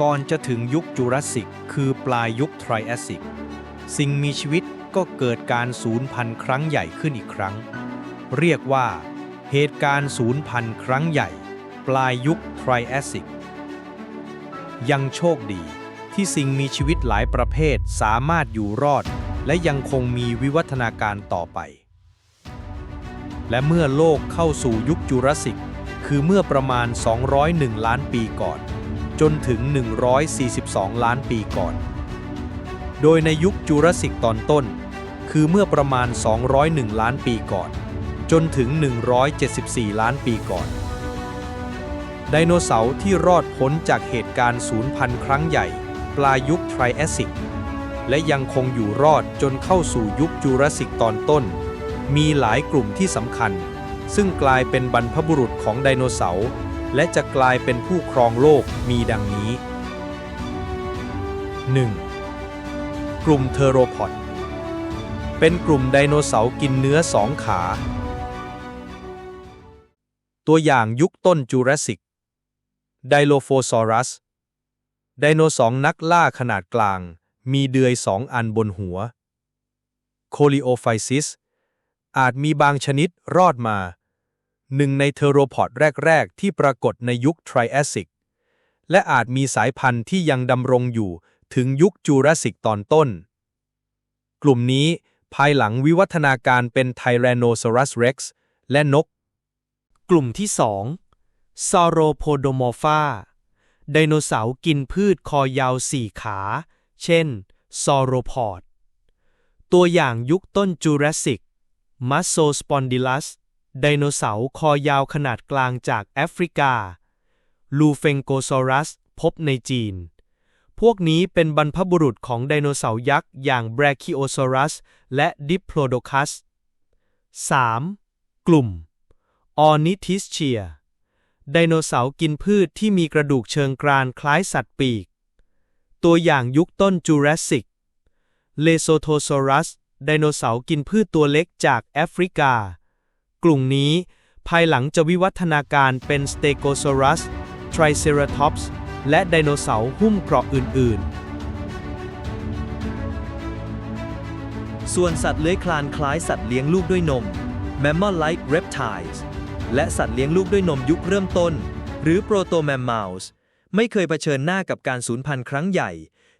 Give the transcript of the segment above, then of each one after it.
ก่อนจะถึงยุคจูราสสิก คือปลายยุคไทรแอสสิก สิ่งมีชีวิตก็เกิดการสูญพันธุ์ครั้งใหญ่ขึ้นอีกครั้ง เรียกว่าเหตุการณ์สูญพันธุ์ครั้งใหญ่ ปลายยุคไทรแอสสิก ยังโชคดีที่สิ่งมีชีวิตหลายประเภทสามารถอยู่รอด และยังคงมีวิวัฒนาการต่อไป และเมื่อโลกเข้าสู่ยุคจูราสสิก คือเมื่อประมาณ 201 ล้านปีก่อน จนถึง 142 ล้านปีก่อน โดยในยุคจูราสสิกตอนต้น คือเมื่อประมาณ 201 ล้านปีก่อน จนถึง 174 ล้านปีก่อน ไดโนเสาร์ที่รอดพ้นจากเหตุการณ์สูญพันธุ์ครั้งใหญ่ ปลายยุคไทรแอสสิก และยังคงอยู่รอดจนเข้าสู่ยุคจูราสสิกตอนต้น มีหลายกลุ่มที่สำคัญ ซึ่งกลายเป็นบรรพบุรุษของไดโนเสาร์ และจะกลายเป็นผู้ครองโลกมีดังนี้ 1. กลุ่มเทอโรพอดเป็นกลุ่มไดโนเสาร์กินเนื้อสองขา ตัวอย่างยุคต้นจูราสสิก ไดโลโฟซอรัส ไดโนเสาร์นักล่าขนาดกลาง มีเดือยสองอันบนหัว โคลิโอไฟซิส อาจมีบางชนิดรอดมา หนึ่งในเทโรพอดแรก ๆ ที่ปรากฏในยุคไทรแอสิก และอาจมีสายพันธุ์ที่ยังดำรงอยู่ถึงยุคจูราสสิกตอนต้น กลุ่มนี้ภายหลังวิวัฒนาการเป็นไทแรโนซอรัสเร็กซ์และนก กลุ่มที่สองซอโรโพโดมอฟาไดโนเสาร์กินพืชคอยาวสี่ขา เช่น ซอโรพอด ตัวอย่างยุคต้นจูราสสิกมัสโซสปอนดิลัส ไดโนเสาร์คอยาวขนาดกลางจากแอฟริกา ลูเฟงโกซอรัส พบในจีน พวกนี้เป็นบรรพบุรุษของไดโนเสาร์ยักษ์อย่างแบรคิโอซอรัส และดิปโ o โดคัส 3. กลุ่ม ออนิทิสเชีย ไดโนเสาร์กินพืชที่มีกระดูกเชิงกรานคล้ายสัตว์ปีก ตัวอย่างยุคต้นจูราสสิก เลโซโทซอรัส ไดโนเสาร์กินพืชตัวเล็กจากแอฟริกา กลุ่มนี้ภายหลังจะวิวัฒนาการเป็นสเตโกซอรัส ไทรเซราทอปส์ และไดโนเสาร์หุ้มเกราะอื่น ๆ ส่วนสัตว์เลื้อยคลานคล้ายสัตว์เลี้ยงลูกด้วยนม Mammal-like reptiles และสัตว์เลี้ยงลูกด้วยนมยุคเริ่มต้น หรือ Proto-mammals ไม่เคยเผชิญหน้ากับการสูญพันธุ์ครั้งใหญ่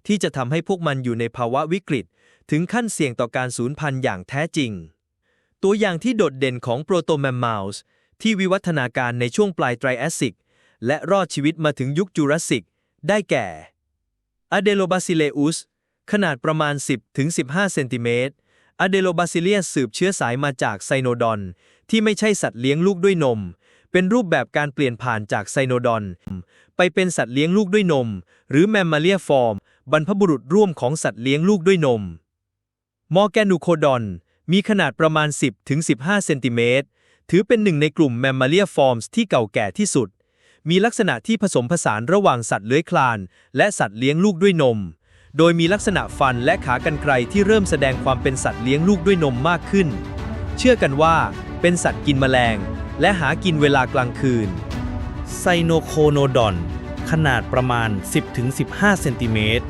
ที่จะทำให้พวกมันอยู่ในภาวะวิกฤต ถึงขั้นเสี่ยงต่อการสูญพันธุ์อย่างแท้จริง ตัวอย่างที่โดดเด่นของ Proto-mammals ที่วิวัฒนาการในช่วงปลายไตรแอสสิก และรอดชีวิตมาถึงยุคจูราสสิก ได้แก่อเดโลบาซิเลอุสขนาดประมาณ 10-15 เซนติเมตรอเดโลบาซิเลียสสืบเชื้อสายมาจากไซโนดอน ที่ไม่ใช่สัตว์เลี้ยงลูกด้วยนม เป็นรูปแบบการเปลี่ยนผ่านจากไซโนดอน ไปเป็นสัตว์เลี้ยงลูกด้วยนม หรือแมมมาเลียฟอร์ม บรรพบุรุษร่วมของสัตว์เลี้ยงลูกด้วยนม มอร์แกนูโคดอน มีขนาดประมาณ 10-15 เซนติเมตร ถือเป็นหนึ่งในกลุ่มแมมมาเลียฟอร์มส์ที่เก่าแก่ที่สุด มีลักษณะที่ผสมผสานระหว่างสัตว์เลื้อยคลาน และสัตว์เลี้ยงลูกด้วยนม โดยมีลักษณะฟันและขากรรไกรที่เริ่มแสดงความเป็นสัตว์เลี้ยงลูกด้วยนมมากขึ้น เชื่อกันว่าเป็นสัตว์กินแมลง และหากินเวลากลางคืน ไซโนโคโนดอน ขนาดประมาณ 10-15 เซนติเมตร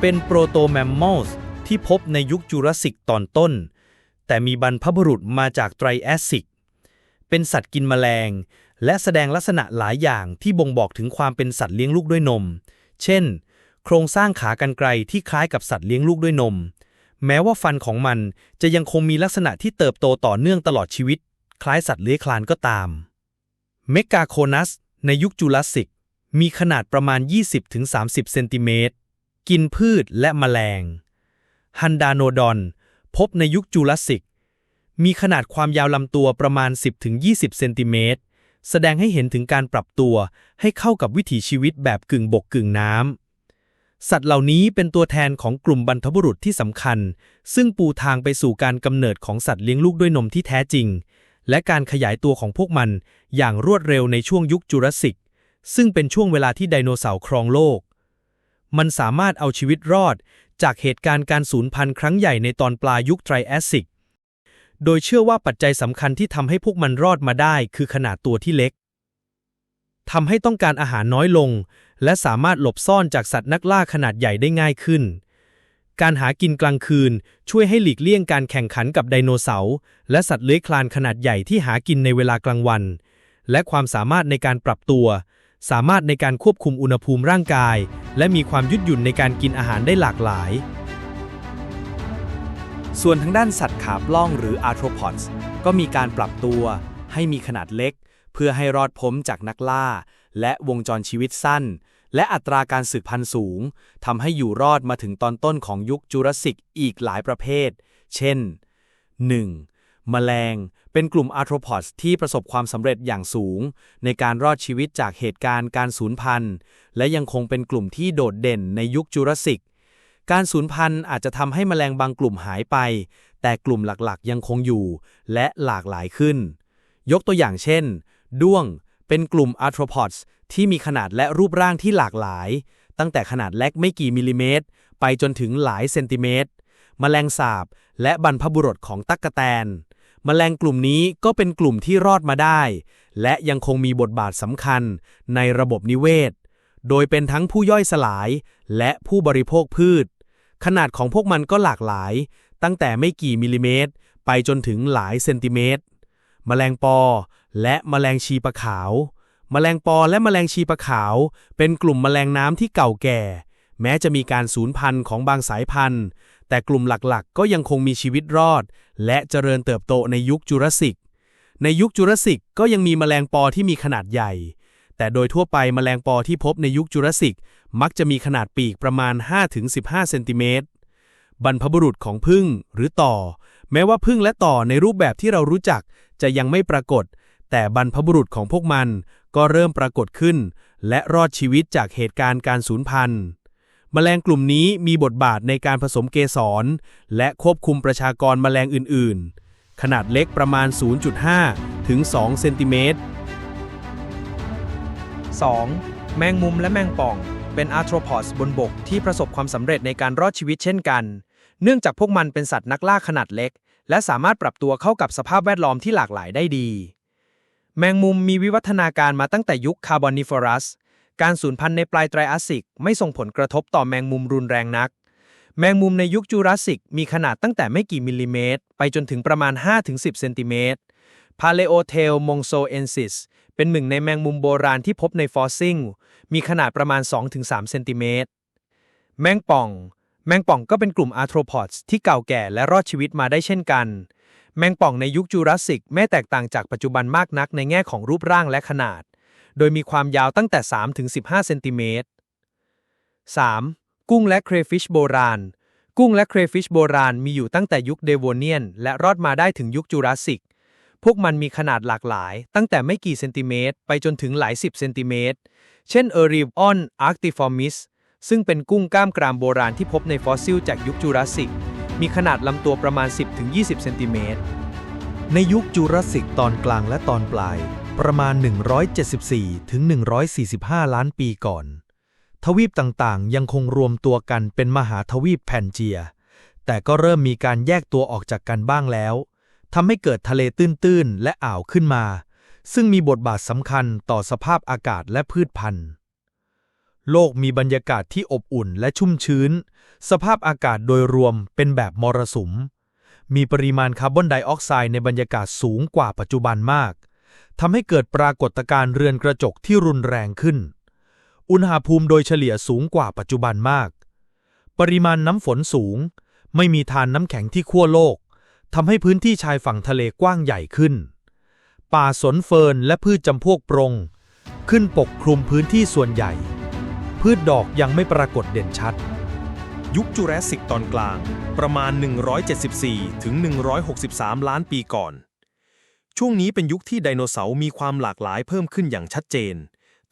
เป็นโปรโตแมมมอลส์ที่พบในยุคจูราสสิกตอนต้น แต่มีบรรพบุรุษมาจากไตรแอสิก เป็นสัตว์กินแมลง และแสดงลักษณะหลายอย่างที่บ่งบอกถึงความเป็นสัตว์เลี้ยงลูกด้วยนม เช่น โครงสร้างขากรรไกรที่คล้ายกับสัตว์เลี้ยงลูกด้วยนม แม้ว่าฟันของมันจะยังคงมีลักษณะที่เติบโตต่อเนื่องตลอดชีวิต คล้ายสัตว์เลื้อยคลานก็ตาม เมกาโคนัส ในยุคจูราสสิกมีขนาดประมาณ 20-30 เซนติเมตร กินพืชและแมลง ฮันดาโนดอน พบในยุคจูราสสิก มีขนาดความยาวลำตัวประมาณ 10-20 เซนติเมตร แสดงให้เห็นถึงการปรับตัวให้เข้ากับวิถีชีวิตแบบกึ่งบกกึ่งน้ำ สัตว์เหล่านี้เป็นตัวแทนของกลุ่มบรรพบุรุษที่สำคัญ ซึ่งปูทางไปสู่การกำเนิดของสัตว์เลี้ยงลูกด้วยนมที่แท้จริง และการขยายตัวของพวกมันอย่างรวดเร็วในช่วงยุคจูราสสิก ซึ่งเป็นช่วงเวลาที่ไดโนเสาร์ครองโลกมันสามารถเอาชีวิตรอด จากเหตุการณ์การสูญพันธุ์ครั้งใหญ่ในตอนปลายยุคไตรแอสสิก โดยเชื่อว่าปัจจัยสำคัญที่ทำให้พวกมันรอดมาได้คือขนาดตัวที่เล็กทำให้ต้องการอาหารน้อยลง และสามารถหลบซ่อนจากสัตว์นักล่าขนาดใหญ่ได้ง่ายขึ้น การหากินกลางคืนช่วยให้หลีกเลี่ยงการแข่งขันกับไดโนเสาร์และสัตว์เลื้อยคลานขนาดใหญ่ที่หากินในเวลากลางวัน และความสามารถในการปรับตัว สามารถในการควบคุมอุณหภูมิร่างกาย และมีความยืดหยุ่นในการกินอาหารได้หลากหลาย ส่วนทางด้านสัตว์ขาปล้องหรือ arthropods ก็มีการปรับตัวให้มีขนาดเล็ก เพื่อให้รอดพ้นจากนักล่า และวงจรชีวิตสั้น และอัตราการสืบพันธุ์สูงทำให้อยู่รอดมาถึงตอนต้นของยุคจูราสสิกอีกหลายประเภท เช่น 1. แมลง เป็นกลุ่ม arthropods ที่ประสบความสำเร็จอย่างสูง ในการรอดชีวิตจากเหตุการณ์การสูญพันธุ์ และยังคงเป็นกลุ่มที่โดดเด่นในยุคจูราสสิก การสูญพันธุ์อาจจะทำให้แมลงบางกลุ่มหายไป แต่กลุ่มหลักๆ ยังคงอยู่ และหลากหลายขึ้น ยกตัวอย่างเช่น ด้วง เป็นกลุ่ม arthropods ที่มีขนาดและรูปร่างที่หลากหลาย ตั้งแต่ขนาดเล็กไม่กี่มิลลิเมตร ไปจนถึงหลายเซนติเมตร แมลงสาบ และบรรพบุรุษของตั๊กแตน แมลงกลุ่มนี้ก็เป็นกลุ่มที่รอดมาได้ และยังคงมีบทบาทสำคัญในระบบนิเวศ โดยเป็นทั้งผู้ย่อยสลายและผู้บริโภคพืช ขนาดของพวกมันก็หลากหลาย ตั้งแต่ไม่กี่มิลลิเมตร ไปจนถึงหลายเซนติเมตร แมลงปอ และแมลงชีปะขาว แมลงปอและแมลงชีปะขาว เป็นกลุ่มแมลงน้ำที่เก่าแก่ แม้จะมีการสูญพันธุ์ของบางสายพันธุ์ แต่กลุ่มหลักๆ ก็ยังคงมีชีวิตรอด และเจริญเติบโตในยุคจูราสสิก ในยุคจูราสสิกก็ยังมีแมลงปอที่มีขนาดใหญ่ แต่โดยทั่วไปแมลงปอที่พบในยุคจูราสสิกมักจะมีขนาดปีกประมาณ 5-15 เซนติเมตร บรรพบุรุษของผึ้งหรือต่อ แม้ว่าผึ้งและต่อในรูปแบบที่เรารู้จักจะยังไม่ปรากฏ แต่บรรพบุรุษของพวกมันก็เริ่มปรากฏขึ้น และรอดชีวิตจากเหตุการณ์การสูญพันธุ์ แมลงกลุ่มนี้มีบทบาทในการผสมเกสร และควบคุมประชากรแมลงอื่น ๆ ขนาดเล็กประมาณ 0.5 ถึง 2 เซนติเมตร 2. แมงมุมและแมงป่อง เป็นอาร์โทรพอดบนบกที่ประสบความสำเร็จในการรอดชีวิตเช่นกัน เนื่องจากพวกมันเป็นสัตว์นักล่าขนาดเล็ก และสามารถปรับตัวเข้ากับสภาพแวดล้อมที่หลากหลายได้ดี แมงมุมมีวิวัฒนาการมาตั้งแต่ยุคคาร์บอนิฟอรัส การสูญพันธุ์ในปลายไตรอาสสิกไม่ส่งผลกระทบต่อแมงมุมรุนแรงนัก แมงมุมในยุคจูราสสิกมีขนาดตั้งแต่ไม่กี่มิลลิเมตร ไปจนถึงประมาณ 5-10 เซนติเมตรพาเลโอเทลมงโซเอนซิสเป็นหนึ่งในแมงมุมโบราณที่พบในฟอสซิลมีขนาดประมาณ 2-3 เซนติเมตร แมงป่อง แมงป่องก็เป็นกลุ่มอาร์โทรพอดที่เก่าแก่และรอดชีวิตมาได้เช่นกัน แมงป่องในยุคจูราสสิกไม่แตกต่างจากปัจจุบันมากนักในแง่ของรูปร่างและขนาด โดยมีความยาวตั้งแต่ 3-15 เซนติเมตร 3. กุ้งและเครฟิชโบราณ กุ้งและเครฟิชโบราณมีอยู่ตั้งแต่ยุคเดโวเนียน และรอดมาได้ถึงยุคจูราสสิก พวกมันมีขนาดหลากหลาย ตั้งแต่ไม่กี่เซนติเมตร ไปจนถึงหลายสิบเซนติเมตร เช่นเออริวออนอาร์ t ติฟอร์มิสซึ่งเป็นกุ้งกล้ามกรามโบราณที่พบในฟอสซิลจากยุคจูราสสิก มีขนาดลำตัวประมาณ 10-20 เซนติเมตร ในยุคจูราสสิกตอนกลางและตอนปลาย ประมาณ 174 ถึง 145 ล้านปีก่อน ทวีปต่างๆ ยังคงรวมตัวกันเป็นมหาทวีปแพนเจีย แต่ก็เริ่มมีการแยกตัวออกจากกันบ้างแล้วทำให้เกิดทะเลตื้นๆ และอ่าวขึ้นมา ซึ่งมีบทบาทสำคัญต่อสภาพอากาศและพืชพันธุ์ โลกมีบรรยากาศที่อบอุ่นและชุ่มชื้น สภาพอากาศโดยรวมเป็นแบบมรสุม มีปริมาณคาร์บอนไดออกไซด์ในบรรยากาศสูงกว่าปัจจุบันมาก ทำให้เกิดปรากฏการณ์เรือนกระจกที่รุนแรงขึ้น อุณหภูมิโดยเฉลี่ยสูงกว่าปัจจุบันมาก ปริมาณน้ำฝนสูง ไม่มีทานน้ำแข็งที่ขั้วโลกทำให้พื้นที่ชายฝั่งทะเลกว้างใหญ่ขึ้น ป่าสนเฟิร์นและพืชจำพวกปรง ขึ้นปกคลุมพื้นที่ส่วนใหญ่ พืชดอกยังไม่ปรากฏเด่นชัด ยุคจูราสสิกตอนกลาง ประมาณ 174ถึง163 ล้านปีก่อน ช่วงนี้เป็นยุคที่ไดโนเสาร์มีความหลากหลายเพิ่มขึ้นอย่างชัดเจน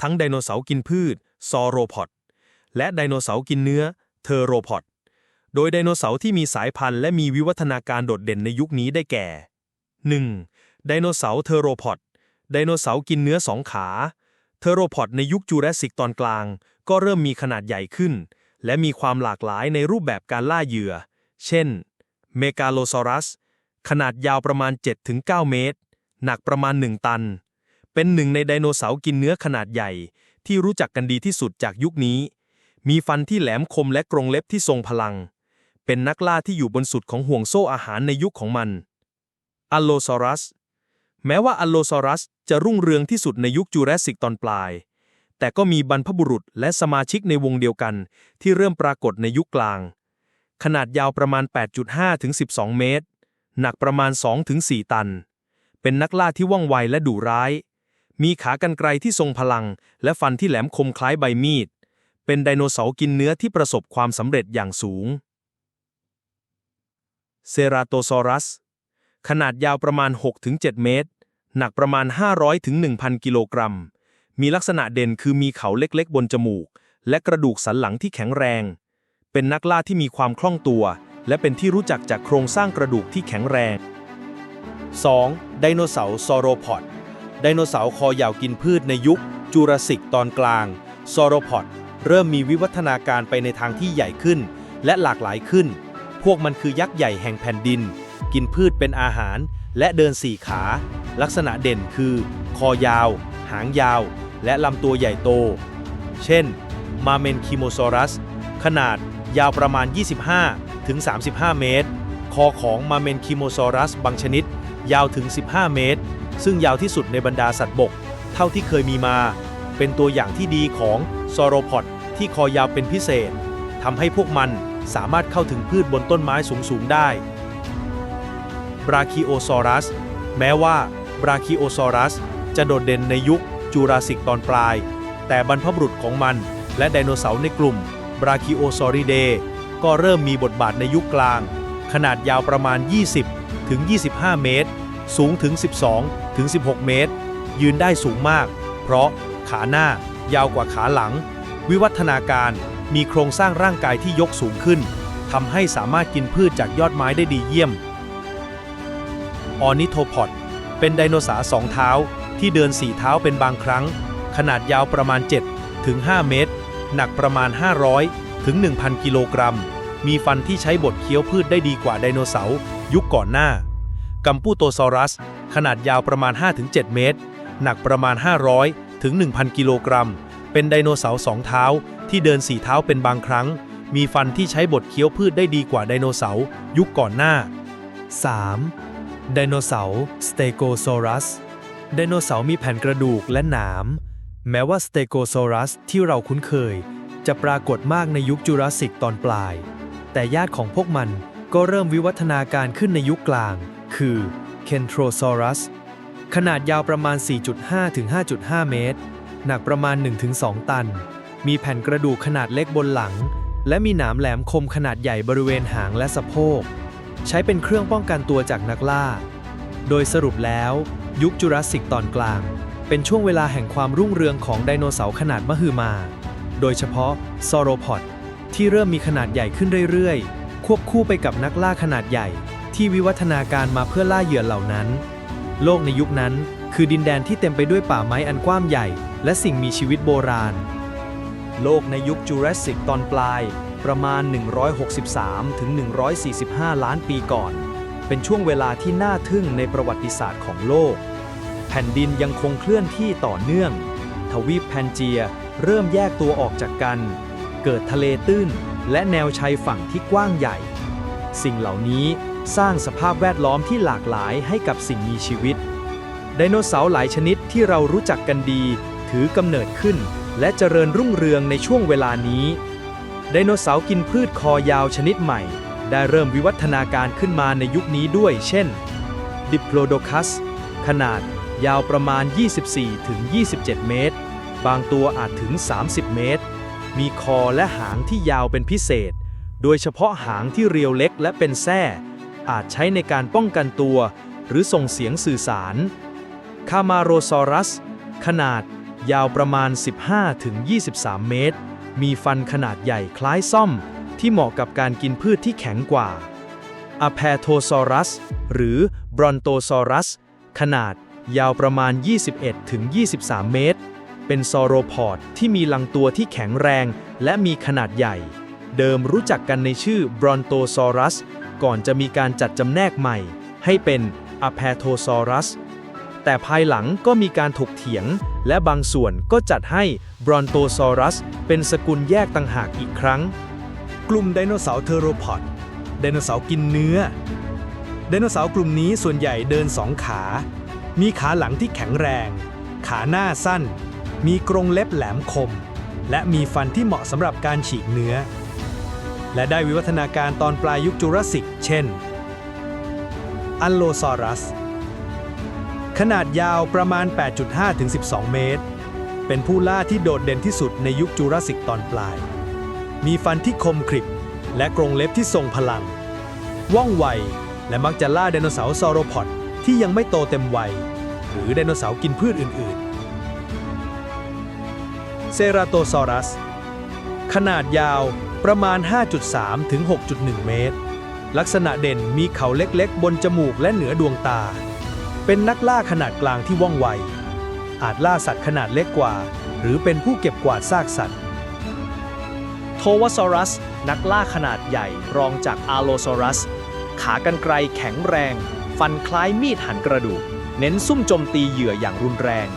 ทั้งไดโนเสาร์กินพืชซอโรพอดและไดโนเสาร์กินเนื้อเทอโรพอดโดยไดโนเสาร์ที่มีสายพันธุ์และมีวิวัฒนาการโดดเด่นในยุคนี้ได้แก่ 1. ไดโนเสาร์เทอโรพอดไดโนเสาร์กินเนื้อสองขา เทอโรพอดในยุคจูราสสิกตอนกลาง ก็เริ่มมีขนาดใหญ่ขึ้น และมีความหลากหลายในรูปแบบการล่าเหยื่อ เช่น เมกาโลซอรัส ขนาดยาวประมาณ 7-9 เมตร หนักประมาณ1ตันเปเป็นหนึ่งในไดโนเสาร์กินเนื้อขนาดใหญ่ ที่รู้จักกันดีที่สุดจากยุคนี้ มีฟันที่แหลมคมและกรงเล็บที่ทรงพลัง เป็นนักล่าที่อยู่บนสุดของห่วงโซ่อาหารในยุคของมันอัลโลซอรัส แม้ว่าอัลโลซอรัสจะรุ่งเรืองที่สุดในยุคจูราสสิกตอนปลาย แต่ก็มีบรรพบุรุษและสมาชิกในวงเดียวกัน ที่เริ่มปรากฏในยุคกลาง ขนาดยาวประมาณ 8.5 ถึง 12 เมตร หนักประมาณ 2 ถึง 4 ตัน เป็นนักล่าที่ว่องไวและดุร้าย มีขากรรไกรที่ทรงพลัง และฟันที่แหลมคมคล้ายใบมีด เป็นไดโนเสาร์กินเนื้อที่ประสบความสำเร็จอย่างสูง เซราโตซอรัส ขนาดยาวประมาณ 6-7 เมตร หนักประมาณ 500-1,000 กิโลกรัม มีลักษณะเด่นคือมีเขาเล็กๆ บนจมูก และกระดูกสันหลังที่แข็งแรง เป็นนักล่าที่มีความคล่องตัว และเป็นที่รู้จักจากโครงสร้างกระดูกที่แข็งแรง 2. ไดโนเสาร์ซอโรพอดไดโนเสาร์คอยาวกินพืชในยุคจูราสสิกตอนกลางซอโรพอดเริ่มมีวิวัฒนาการไปในทางที่ใหญ่ขึ้น และหลากหลายขึ้น พวกมันคือยักษ์ใหญ่แห่งแผ่นดิน กินพืชเป็นอาหาร และเดินสี่ขา ลักษณะเด่นคือ คอยาว หางยาว และลำตัวใหญ่โต เช่น มาเมนคิโมซอรัส ขนาดยาวประมาณ 25-35 เมตร อของมาเมนคิโมซอรัสบางชนิด ยาวถึง 15 เมตร ซึ่งยาวที่สุดในบรรดาสัตว์บก เท่าที่เคยมีมา เป็นตัวอย่างที่ดีของซอโรพอดที่คอยาวเป็นพิเศษทำให้พวกมันสามารถเข้าถึงพืชบนต้นไม้สูง ๆ ได้บราคิโอซอรัส แม้ว่าบราคิโอซอรัส จะโดดเด่นในยุคจูราสสิกตอนปลาย แต่บรรพบุรุษของมัน และไดโนเสาร์ในกลุ่มบราคิโอซอริเดก็เริ่มมีบทบาทในยุคกลาง ขนาดยาวประมาณ 20 ถึง 25 เมตร สูงถึง 12 ถึง 16 เมตร ยืนได้สูงมาก เพราะขาหน้ายาวกว่าขาหลัง วิวัฒนาการมีโครงสร้างร่างกายที่ยกสูงขึ้นทำให้สามารถกินพืชจากยอดไม้ได้ดีเยี่ยม ออนิโทพอดเป็นไดโนเสาร์สองเท้าที่เดินสี่เท้าเป็นบางครั้ง ขนาดยาวประมาณ 7 ถึง 5 เมตร หนักประมาณ 500 ถึง 1,000 กิโลกรัม มีฟันที่ใช้บดเคี้ยวพืชได้ดีกว่าไดโนเสาร์ยุคก่อนหน้า กัมปูโตซอรัส ขนาดยาวประมาณ 5-7 เมตร หนักประมาณ 500 ถึง 1,000 กิโลกรัม เป็นไดโนเสาร์สองเท้า ที่เดินสี่เท้าเป็นบางครั้ง มีฟันที่ใช้บดเคี้ยวพืชได้ดีกว่าไดโนเสาร์ยุคก่อนหน้า 3. ไดโนเสาร์สเตโกซอรัส ไดโนเสาร์มีแผ่นกระดูกและหนาม แม้ว่าสเตโกซอรัสที่เราคุ้นเคย จะปรากฏมากในยุคจูราสสิกตอนปลาย แต่ญาติของพวกมันก็เริ่มวิวัฒนาการขึ้นในยุคกลาง คือเคนโทรซอรัสขนาดยาวประมาณ 4.5 ถึง 5.5 เมตร หนักประมาณ 1-2 ตัน มีแผ่นกระดูกขนาดเล็กบนหลัง และมีหนามแหลมคมขนาดใหญ่บริเวณหางและสะโพก ใช้เป็นเครื่องป้องกันตัวจากนักล่า โดยสรุปแล้ว ยุคจูราสสิกตอนกลาง เป็นช่วงเวลาแห่งความรุ่งเรืองของไดโนเสาร์ขนาดมหึมา โดยเฉพาะซอโรพอด ที่เริ่มมีขนาดใหญ่ขึ้นเรื่อยๆ ควบคู่ไปกับนักล่าขนาดใหญ่ ที่วิวัฒนาการมาเพื่อล่าเหยื่อเหล่านั้น โลกในยุคนั้นคือดินแดนที่เต็มไปด้วยป่าไม้อันกว้างใหญ่ และสิ่งมีชีวิตโบราณ โลกในยุคจูราสสิกตอนปลาย ประมาณ 163ถึง145 ล้านปีก่อน เป็นช่วงเวลาที่น่าทึ่งในประวัติศาสตร์ของโลก แผ่นดินยังคงเคลื่อนที่ต่อเนื่อง ทวีปแพนเจียเริ่มแยกตัวออกจากกัน เกิดทะเลตื้น และแนวชายฝั่งที่กว้างใหญ่ สิ่งเหล่านี้สร้างสภาพแวดล้อมที่หลากหลายให้กับสิ่งมีชีวิต ไดโนเสาร์หลายชนิดที่เรารู้จักกันดี ถือกำเนิดขึ้น และเจริญรุ่งเรืองในช่วงเวลานี้ ไดโนเสาร์กินพืชคอยาวชนิดใหม่ ได้เริ่มวิวัฒนาการขึ้นมาในยุคนี้ด้วย เช่น ดิปโลโดคัส ขนาดยาวประมาณ 24-27 เมตร บางตัวอาจถึง 30 เมตร มีคอและหางที่ยาวเป็นพิเศษ โดยเฉพาะหางที่เรียวเล็กและเป็นแส้อาจใช้ในการป้องกันตัว หรือส่งเสียงสื่อสาร คามาโรซอรัส ขนาดยาวประมาณ 15-23 เมตร มีฟันขนาดใหญ่คล้ายซ่อม ที่เหมาะกับการกินพืชที่แข็งกว่าอะแพโทซอรัส หรือบรอนโตซอรัส ขนาดยาวประมาณ 21-23 เมตร เป็นซอโรพอดที่มีลังตัวที่แข็งแรง และมีขนาดใหญ่ เดิมรู้จักกันในชื่อบรอนโตซอรัส ก่อนจะมีการจัดจำแนกใหม่ ให้เป็นอะแพโทซอรัส แต่ภายหลังก็มีการถกเถียง และบางส่วนก็จัดให้บรอนโตซอรัส เป็นสกุลแยกต่างหากอีกครั้ง กลุ่มไดโนเสาร์เทโรพอดไดโนเสาร์กินเนื้อ ไดโนเสาร์กลุ่มนี้ส่วนใหญ่เดินสองขา มีขาหลังที่แข็งแรง ขาหน้าสั้น มีกรงเล็บแหลมคม และมีฟันที่เหมาะสำหรับการฉีกเนื้อ และได้วิวัฒนาการตอนปลายยุคจูราสสิก เช่น อัลโลซอรัส ขนาดยาวประมาณ 8.5 ถึง 12 เมตร เป็นผู้ล่าที่โดดเด่นที่สุดในยุคจูราสสิกตอนปลาย มีฟันที่คมกริบ และกรงเล็บที่ทรงพลัง ว่องไว และมักจะล่าไดโนเสาร์ซอโรพอดที่ยังไม่โตเต็มวัย หรือไดโนเสาร์กินพืชอื่น ๆ เซราโตซอรัส ขนาดยาวประมาณ 5.3 ถึง 6.1 เมตร ลักษณะเด่นมีเขาเล็กๆ บนจมูกและเหนือดวงตา เป็นนักล่าขนาดกลางที่ว่องไว อาจล่าสัตว์ขนาดเล็กกว่า หรือเป็นผู้เก็บกวาดซากสัตว์ โทวาซอรัส นักล่าขนาดใหญ่รองจากอาโลซอรัส ขากรรไกรแข็งแรง ฟันคล้ายมีดหั่นกระดูก เน้นซุ่มโจมตีเหยื่ออย่างรุนแรง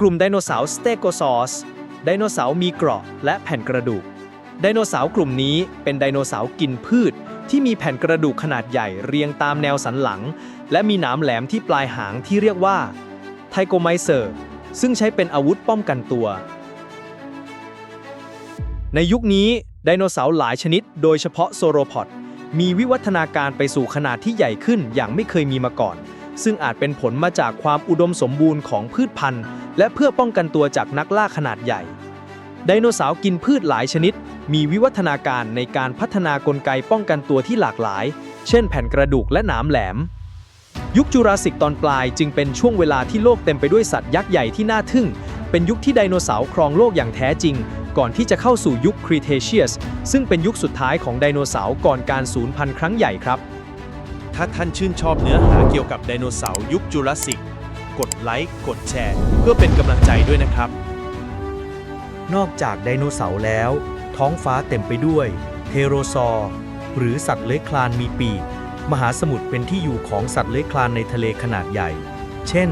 กลุ่มไดโนเสาร์สเตโกซอสไดโนเสาร์มีเกราะและแผ่นกระดูก ไดโนเสาร์กลุ่มนี้เป็นไดโนเสาร์กินพืช ที่มีแผ่นกระดูกขนาดใหญ่เรียงตามแนวสันหลัง และมีหนามแหลมที่ปลายหางที่เรียกว่าไทโกไมเซอร์ ซึ่งใช้เป็นอาวุธป้องกันตัว ในยุคนี้ไดโนเสาร์หลายชนิด โดยเฉพาะโซโรพอดมีวิวัฒนาการไปสู่ขนาดที่ใหญ่ขึ้นอย่างไม่เคยมีมาก่อน ซึ่งอาจเป็นผลมาจากความอุดมสมบูรณ์ของพืชพันธุ์ และเพื่อป้องกันตัวจากนักล่าขนาดใหญ่ไดโนเสาร์กินพืชหลายชนิด มีวิวัฒนาการในการพัฒนากลไกป้องกันตัวที่หลากหลาย เช่นแผ่นกระดูกและหนามแหลม ยุคจูราสสิกตอนปลายจึงเป็นช่วงเวลาที่โลกเต็มไปด้วยสัตว์ยักษ์ใหญ่ที่น่าทึ่ง เป็นยุคที่ไดโนเสาร์ครองโลกอย่างแท้จริง ก่อนที่จะเข้าสู่ยุคครีเทเชียสซึ่งเป็นยุคสุดท้ายของไดโนเสาร์ก่อนการสูญพันธุ์ครั้งใหญ่ครับ ถ้าท่านชื่นชอบเนื้อหาเกี่ยวกับไดโนเสาร์ยุคจูราสสิกกดไลค์ กดแชร์ เพื่อเป็นกำลังใจด้วยนะครับ นอกจากไดโนเสาร์แล้ว ท้องฟ้าเต็มไปด้วยเทโรซอร์หรือสัตว์เลื้อยคลานมีปีก มหาสมุทรเป็นที่อยู่ของสัตว์เลื้อยคลานในทะเลขนาดใหญ่ เช่น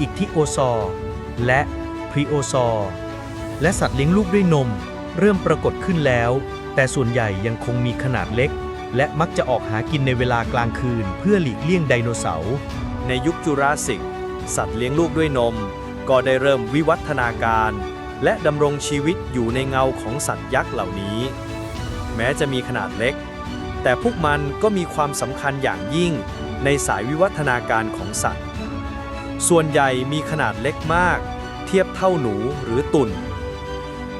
อิกทิโอซอร์และพรีโอซอร์และสัตว์เลี้ยงลูกด้วยนม เริ่มปรากฏขึ้นแล้ว แต่ส่วนใหญ่ยังคงมีขนาดเล็ก และมักจะออกหากินในเวลากลางคืนเพื่อหลีกเลี่ยงไดโนเสาร์ ในยุคจูราสสิก สัตว์เลี้ยงลูกด้วยนม ก็ได้เริ่มวิวัฒนาการ และดำรงชีวิตอยู่ในเงาของสัตว์ยักษ์เหล่านี้ แม้จะมีขนาดเล็ก แต่พวกมันก็มีความสำคัญอย่างยิ่งในสายวิวัฒนาการของสัตว์ ส่วนใหญ่มีขนาดเล็กมาก เทียบเท่าหนูหรือตุ่น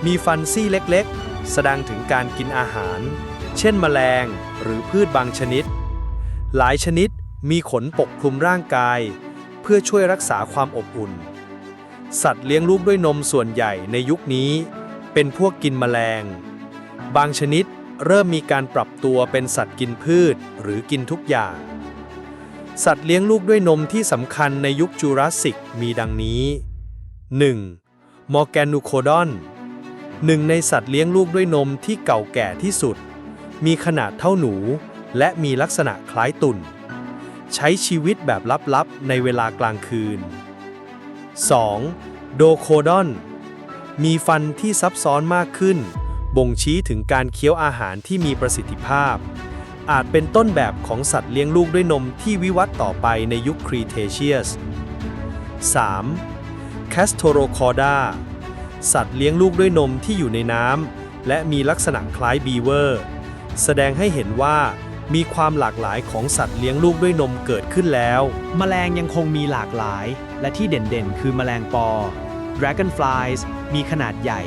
มีฟันซี่เล็กๆ แสดงถึงการกินอาหาร เช่นแมลงหรือพืชบางชนิด หลายชนิดมีขนปกคลุมร่างกาย เพื่อช่วยรักษาความอบอุ่น สัตว์เลี้ยงลูกด้วยนมส่วนใหญ่ในยุคนี้ เป็นพวกกินแมลง บางชนิดเริ่มมีการปรับตัวเป็นสัตว์กินพืชหรือกินทุกอย่าง สัตว์เลี้ยงลูกด้วยนมที่สำคัญในยุคจูราสสิกมีดังนี้ 1. มอร์แกนูโคดอนหนึ่งในสัตว์เลี้ยงลูกด้วยนมที่เก่าแก่ที่สุด มีขนาดเท่าหนู และมีลักษณะคล้ายตุ่น ใช้ชีวิตแบบลับๆ ในเวลากลางคืน 2. โดโคดอน มีฟันที่ซับซ้อนมากขึ้น บ่งชี้ถึงการเคี้ยวอาหารที่มีประสิทธิภาพ อาจเป็นต้นแบบของสัตว์เลี้ยงลูกด้วยนมที่วิวัฒน์ต่อไปในยุคครีเทเชียส 3. แคสโทโรคอดาสัตว์เลี้ยงลูกด้วยนมที่อยู่ในน้ำและมีลักษณะคล้ายบีเวอร์ แสดงให้เห็นว่ามีความหลากหลายของสัตว์เลี้ยงลูกด้วยนมเกิดขึ้นแล้ว แมลงยังคงมีหลากหลาย และที่เด่นๆ คือแมลงปอ Dragonflies มีขนาดใหญ่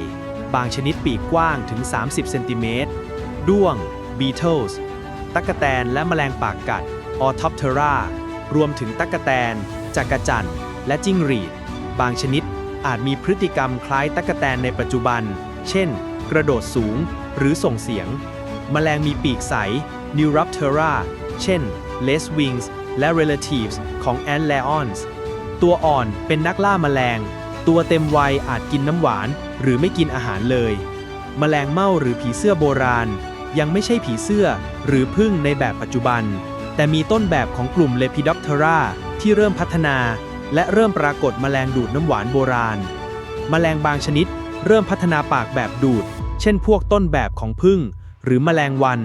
บางชนิดปีกกว้างถึง 30 เซนติเมตร ด้วง Beetles ตั๊กแตนและแมลงปากกัด Orthoptera รวมถึงตั๊กแตน จักรจั่น และจิ้งหรีด บางชนิดอาจมีพฤติกรรมคล้ายตั๊กแตนในปัจจุบัน เช่น กระโดดสูง หรือส่งเสียง แมลงมีปีกใส Neuroptera เช่น Les Wings และ Relatives ของ Ant Lions ตัวอ่อนเป็นนักล่าแมลง ตัวเต็มวัยอาจกินน้ำหวาน หรือไม่กินอาหารเลยแมลงเม่าหรือผีเสื้อโบราณ ยังไม่ใช่ผีเสื้อหรือพึ่งในแบบปัจจุบัน แต่มีต้นแบบของกลุ่ม Lepidoptera ที่เริ่มพัฒนา และเริ่มปรากฏแมลงดูดน้ำหวานโบราณแมลงบางชนิด เริ่มพัฒนาปากแบบดูด เช่นพวกต้นแบบของผึ้ง หรือแมลงวัน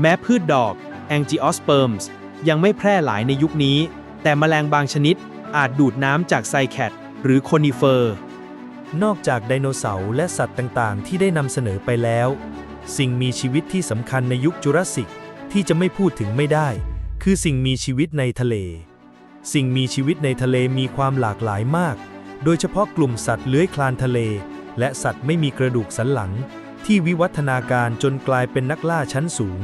แม้พืชดอก Angiosperms ยังไม่แพร่หลายในยุคนี้ แต่แมลงบางชนิดอาจดูดน้ำจากไซแคทหรือโคนิเฟอร์ นอกจากไดโนเสาร์และสัตว์ต่างๆ ที่ได้นำเสนอไปแล้ว สิ่งมีชีวิตที่สำคัญในยุคจูราสสิกที่จะไม่พูดถึงไม่ได้ คือสิ่งมีชีวิตในทะเล สิ่งมีชีวิตในทะเลมีความหลากหลายมาก โดยเฉพาะกลุ่มสัตว์เลื้อยคลานทะเล และสัตว์ไม่มีกระดูกสันหลัง ที่วิวัฒนาการจนกลายเป็นนักล่าชั้นสูง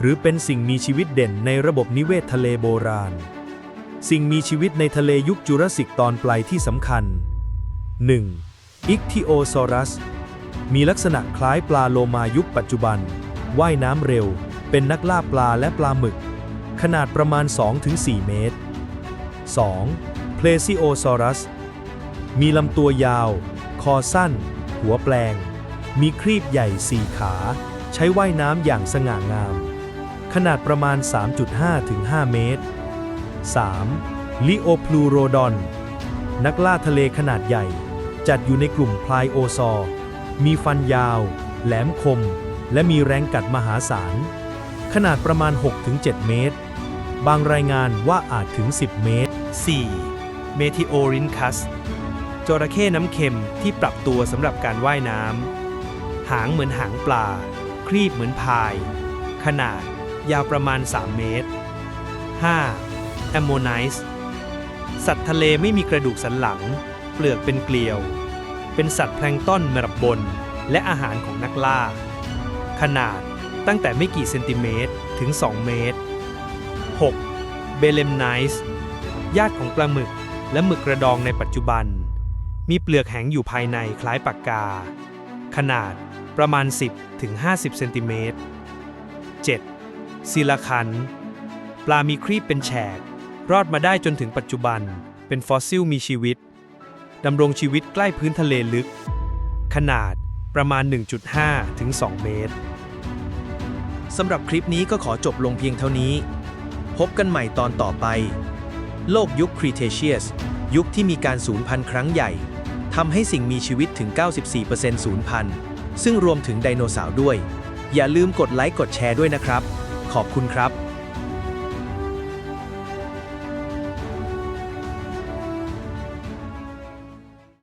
หรือเป็นสิ่งมีชีวิตเด่นในระบบนิเวศทะเลโบราณ สิ่งมีชีวิตในทะเลยุคจูราสสิกตอนปลายที่สำคัญ 1. อิกทิโอซอรัส มีลักษณะคล้ายปลาโลมายุคปัจจุบัน ว่ายน้ำเร็ว เป็นนักล่าปลาและปลาหมึก ขนาดประมาณ 2-4 เมตร 2. เพลซิโอซอรัส มีลำตัวยาว คอสั้น หัวแปลง มีครีบใหญ่สี่ขา ใช้ว่ายน้ำอย่างสง่างาม ขนาดประมาณ 3.5-5เมตร 3. ลิโอพลูโรดอน นักล่าทะเลขนาดใหญ่ จัดอยู่ในกลุ่มพลายโอซอร์มีฟันยาว แหลมคม และมีแรงกัดมหาศาล ขนาดประมาณ 6-7 เมตร บางรายงานว่าอาจถึง 10 เมตร 4. เมทิโอรินคัสจระเข้น้ำเค็มที่ปรับตัวสำหรับการว่ายน้ำ หางเหมือนหางปลา ครีบเหมือนพาย ขนาด ยาวประมาณ 3 เมตร 5. แอมโมไนส์สัตว์ทะเลไม่มีกระดูกสันหลัง เปลือกเป็นเกลียว เป็นสัตว์แพลงต้นมรับบน และอาหารของนักล่า ขนาดตั้งแต่ไม่กี่เซนติเมตรถึง 2 เมตร 6. เบเลมไนส์ญาติของปลาหมึกและหมึกกระดองในปัจจุบัน มีเปลือกแข็งอยู่ภายในคล้ายปากกา ขนาดประมาณ 10ถึง50 เซนติเมตร 7. ซิลาคัน ปลามีครีบเป็นแฉก รอดมาได้จนถึงปัจจุบัน เป็นฟอสซิลมีชีวิต ดำรงชีวิตใกล้พื้นทะเลลึก ขนาดประมาณ 1.5 ถึง 2 เมตร สำหรับคลิปนี้ก็ขอจบลงเพียงเท่านี้ พบกันใหม่ตอนต่อไป โลกยุคครีเทเชียส ยุคที่มีการสูญพันธุ์ครั้งใหญ่ ทำให้สิ่งมีชีวิตถึง 94%สูญพันธุ์ซึ่งรวมถึงไดโนเสาร์ด้วย อย่าลืมกดไลค์กดแชร์ด้วยนะครับ ขอบคุณครับ